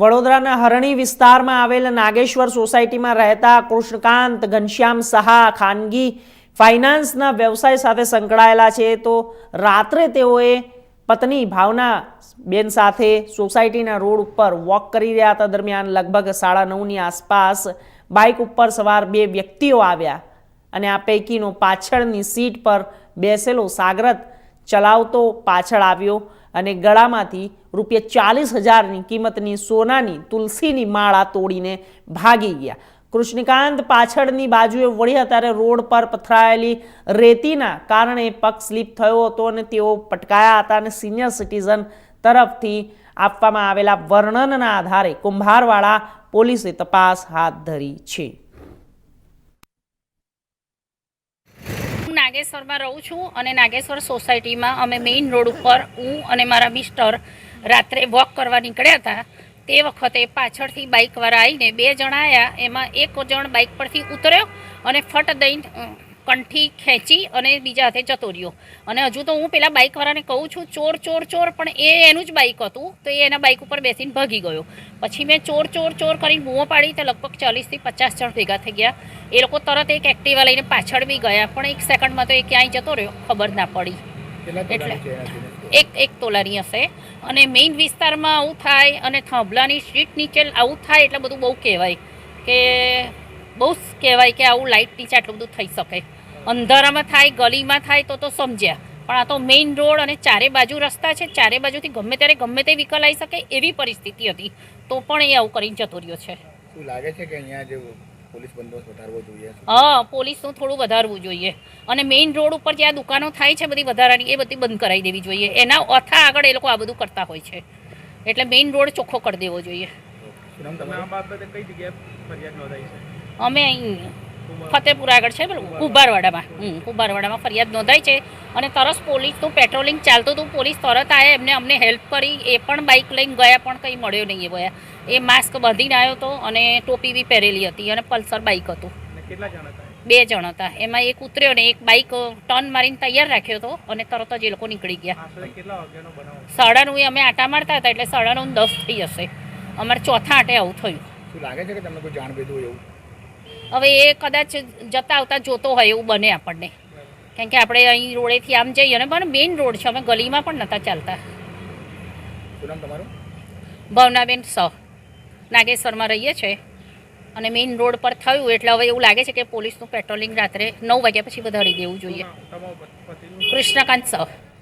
વડોદરાના હરણી વિસ્તારમાં આવેલ નાગેશ્વર સોસાયટીમાં રહેતા કૃષ્ણકાંત ઘનશ્યામ સહા ખાનગી ફાઇનાન્સના વ્યવસાય સાથે સંકળાયેલા છે. તો રાત્રે તેઓએ પત્ની ભાવના બેન સાથે સોસાયટીના રોડ ઉપર વોક કરી રહ્યા હતા. દરમિયાન લગભગ સાડા નવની આસપાસ બાઇક ઉપર સવાર બે વ્યક્તિઓ આવ્યા અને આ પૈકીનો પાછળની સીટ પર બેસેલો સાગરત ચલાવતો પાછળ આવ્યો. અને ગળામાંથી રૂપિયા ચાલીસ હજારની કિંમતની સોનાની, તુલસીની માળા તોડીને ભાગી ગયા. કૃષ્ણકાંત પાછળની બાજુએ વળ્યા ત્યારે રોડ પર પથરાયેલી રેતીના કારણે પગ સ્લીપ થયો હતો અને તેઓ પટકાયા હતા અને સિનિયર સિટીઝન તરફથી આપવામાં આવેલા વર્ણનના આધારે કુંભારવાડા પોલીસે તપાસ હાથ ધરી છે હું નાગેશ્વરમાં રહું છું અને નાગેશ્વર સોસાયટીમાં અમે મેઇન રોડ ઉપર હું અને મારા મિસ્ટર રાત્રે વોક કરવા નીકળ્યા હતા. તે વખતે પાછળથી બાઇકવાળા આવીને બે જણા આવ્યા એમાં એક જણ બાઇક પરથી ઉતર્યો અને ફટ દઈને કંઠી ખેંચી અને બીજા હાથે જતો રહ્યો. અને હજુ તો હું પેલા બાઇકવાળાને કહું છું ચોર ચોર ચોર પણ એ એનું જ બાઇક હતું તો એ એના બાઇક ઉપર બેસીને ભાગી ગયો. પછી મેં ચોર ચોર ચોર કરીને બૂમો પાડી તો લગભગ ચાલીસથી પચાસ જણ ભેગા થઈ ગયા. એ લોકો તરત એક એક્ટિવા લઈને પાછળ બી ગયા પણ એક સેકન્ડમાં તો એ ક્યાંય જતો રહ્યો ખબર ના પડી. એટલે. એક એક તોલાની હશે. અને મેઇન વિસ્તારમાં આવું થાય અને થાંભલાની સ્ટ્રીટ નીચે આવું થાય એટલે બધું બહુ કહેવાય કે બહુ કહેવાય કે આવું લાઇટ નીચે આટલું બધું થઈ શકે. અંધારામાં થાય ગલીમાં થાય તો તો સમજ્યા. પણ આ તો મેઇન રોડ અને ચારે બાજુ રસ્તા છે ચારે બાજુથી ગમે ત્યારે ગમે તે વ્હીકલ આવી શકે એવી પરિસ્થિતિ હતી. તો પણ એ આવું કરીને જતો રહ્યો છે. શું લાગે છે કે અહીંયા જે પોલીસ બંદોબસ્ત વધારવો જોઈએ? હા પોલીસનું થોડું વધારવું જોઈએ. અને મેઇન રોડ ઉપર જ્યાં દુકાનો થાય છે બધી વધારાની એ બધી બંધ કરાવી દેવી જોઈએ. એના અથા આગળ એ લોકો આ બધું કરતા હોય છે. એટલે મેઇન રોડ ચોખ્ખો કરી દેવો જોઈએ. તમે આ બાબતે કઈ જગ્યાએ ફરિયાદ નોંધાઈ છે? અમે અહીં ફતેપુરા આગળ છે પેલું કુંભારવાડામાં. હમ કુંભારવાડામાં ફરિયાદ નોંધાઈ છે અને તરત પોલીસનું પેટ્રોલિંગ ચાલતું હતું પોલીસ તરત આવ્યા એમને અમને હેલ્પ કરી એ પણ બાઇક લઈને ગયા પણ કંઈ મળ્યો નહીં એ ગયા એ માસ્ક બાંધીને આવ્યો હતો અને ટોપી બી પહેરેલી હતી અને પલ્સર બાઇક હતું. કેટલા જણ હતા બે જણ હતા. એમાં એક ઉતર્યો ને એક બાઇક ટર્ન મારીને તૈયાર રાખ્યો હતો અને તરત જ એ લોકો નીકળી ગયા. સાડા નવે અમે આટા મારતા હતા એટલે સાડા નવ દસ થઈ જશે અમારે ચોથા આટે આવું થયું. લાગે છે કે તમને કોઈ જાણ એવું? હવે એ કદાચ જતા આવતા જોતો હોય એવું બને આપણને. કારણ કે આપણે અહીં રોડેથી આમ જઈએ અને પણ મેઇન રોડ છે અમે ગલીમાં પણ નહોતા ચાલતા. ભાવનાબેન સ. નાગેશ્વરમાં રહીએ છીએ અને મેઇન રોડ પર થયું એટલે હવે એવું લાગે છે કે પોલીસનું પેટ્રોલિંગ રાત્રે નવ વાગ્યા પછી વધારી દેવું જોઈએ. કૃષ્ણકાંત સ.